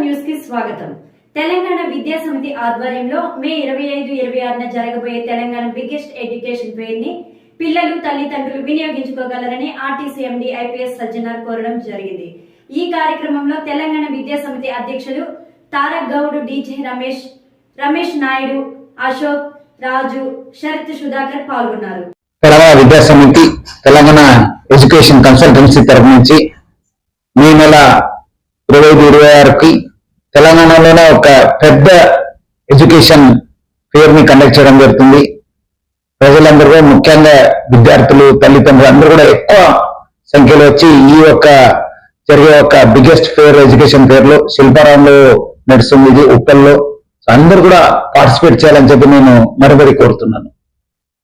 న్యూస్కి స్వాగతం. తెలంగాణ విద్యా సమితి ఆధ్వర్యంలో మే ఇరవై ఐదు ఇరవై ఆరున జరగబోయే తెలంగాణ బిగ్గెస్ట్ ఎడ్యుకేషన్ ఫెయిర్ని పిల్లలు తల్లిదండ్రులు వినియోగించుకోగలరని ఆర్టీసీ ఎండి ఐపీఎస్ సజ్జనార్ కోరడం జరిగింది. ఈ కార్యక్రమంలో తెలంగాణ విద్యా సమితి అధ్యక్షులు తారక్ గౌడ్ డీజే రమేష్ రమేష్ నాయుడు అశోక్ రాజు శరత్ సుధాకర్ పాల్గొన్నారు. తెలంగాణ విద్యా సమితి తెలంగాణ ఎడ్యుకేషన్ కన్సల్టెన్సీ తరఫు నుంచి మే నెల ఇరవై ఐదు ఇరవై ఆరుకి తెలంగాణలోనే ఒక పెద్ద ఎడ్యుకేషన్ ఫేర్ని కండక్ట్ చేయడం జరుగుతుంది. ప్రజలందరూ కూడా ముఖ్యంగా విద్యార్థులు తల్లిదండ్రులు అందరూ కూడా ఎక్కువ సంఖ్యలో వచ్చి ఈ యొక్క జరిగే ఒక బిగ్గెస్ట్ ఫేర్ ఎడ్యుకేషన్ ఫేర్లో శిల్పారాంలో నడుస్తుంది ఇది ఉప్పల్లో సో అందరూ కూడా పార్టిసిపేట్ చేయాలని చెప్పి నేను మరొకరి కోరుతున్నాను.